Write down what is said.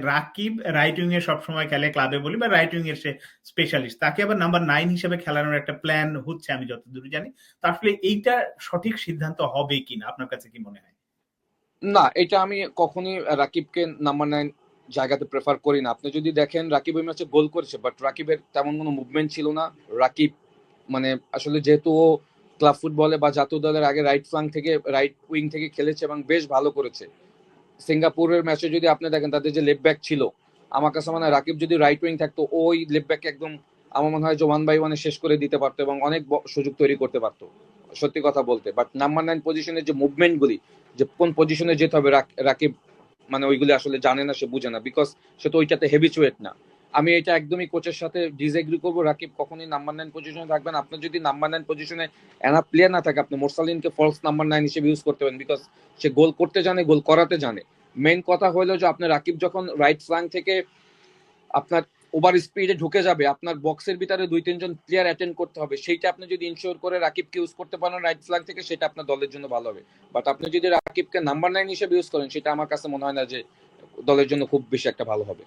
Rakib right wing এ সবসময় খেলে ক্লাবে বলি বা রাইট উইং এর সে স্পেশালিস্ট তাকে আবার নাম্বার নাইন হিসেবে খেলানোর একটা প্ল্যান হচ্ছে আমি যতদূর জানি। তো আসলে এইটা সঠিক সিদ্ধান্ত হবে কিনা? আপনার কাছে কি মনে হয়? না, এটা আমি কখনই রাকিবকে নাম্বার নাইন জায়গাতে প্রেফার করি না। আপনি যদি দেখেন, রাকিব ওই ম্যাচে গোল করেছে বাট রাকিবের তেমন কোনো মুভমেন্ট ছিল না। রাকিব মানে আসলে যেহেতু ও ক্লাব ফুটবলে বা জাতীয় দলের আগে রাইট ফ্লাং থেকে রাইট উইং থেকে খেলেছে এবং বেশ ভালো করেছে। সিঙ্গাপুরের ম্যাচে যদি আপনি দেখেন, তাদের যে লেফট ব্যাক ছিল, আমার কাছে মনে রাকিব যদি রাইট উইং থাকতো, ওই লেফট ব্যাক একদম আমার মনে হয় যে ওয়ান বাই ওয়ানে শেষ করে দিতে পারতো এবং অনেক সুযোগ তৈরি করতে পারতো, সত্যি কথা বলতে। বাট নাম্বার নাইন পজিশনের যে মুভমেন্টগুলি যে কোন পজিশনে যেতে হবে রাকিব মানে ওইগুলি আসলে জানে না, সে বুঝে না বিকজ সে তো ওইটাতে হেবিচুয়েট না। আমি এটা একদমই কোচের সাথে ডিসএগ্রি করব। রাকিব কখনই নাম্বার নাইন পজিশনে থাকবেন। আপনার যদি নাম্বার নাইন পজিশনে এনা প্লেয়ার না থাকে, আপনি মোরসালিনকে ফলস নাম্বার নাইন হিসেবে ইউজ করতে পারেন বিকজ সে গোল করতে জানে গোল করাতে জানে। মেইন কথা হলো যে আপনার রাকিব যখন রাইট ফ্লাং থেকে আপনার ওভার স্পিডে ঢুকে যাবে, আপনার বক্সের ভিতরে দুই, তিনজন প্লেয়ার অ্যাটেন্ড করতে হবে, সেইটা আপনি যদি ইনশিওর করে রাকিবকে ইউজ করতে পারেন রাইট ফ্ল্যাগ থেকে, সেটা আপনার দলের জন্য ভালো হবে। বাট আপনি যদি রাকিবকে নাম্বার নাইন হিসেবে ইউজ করেন, সেটা আমার কাছে মনে হয় না যে দলের জন্য খুব বেশি একটা ভালো হবে।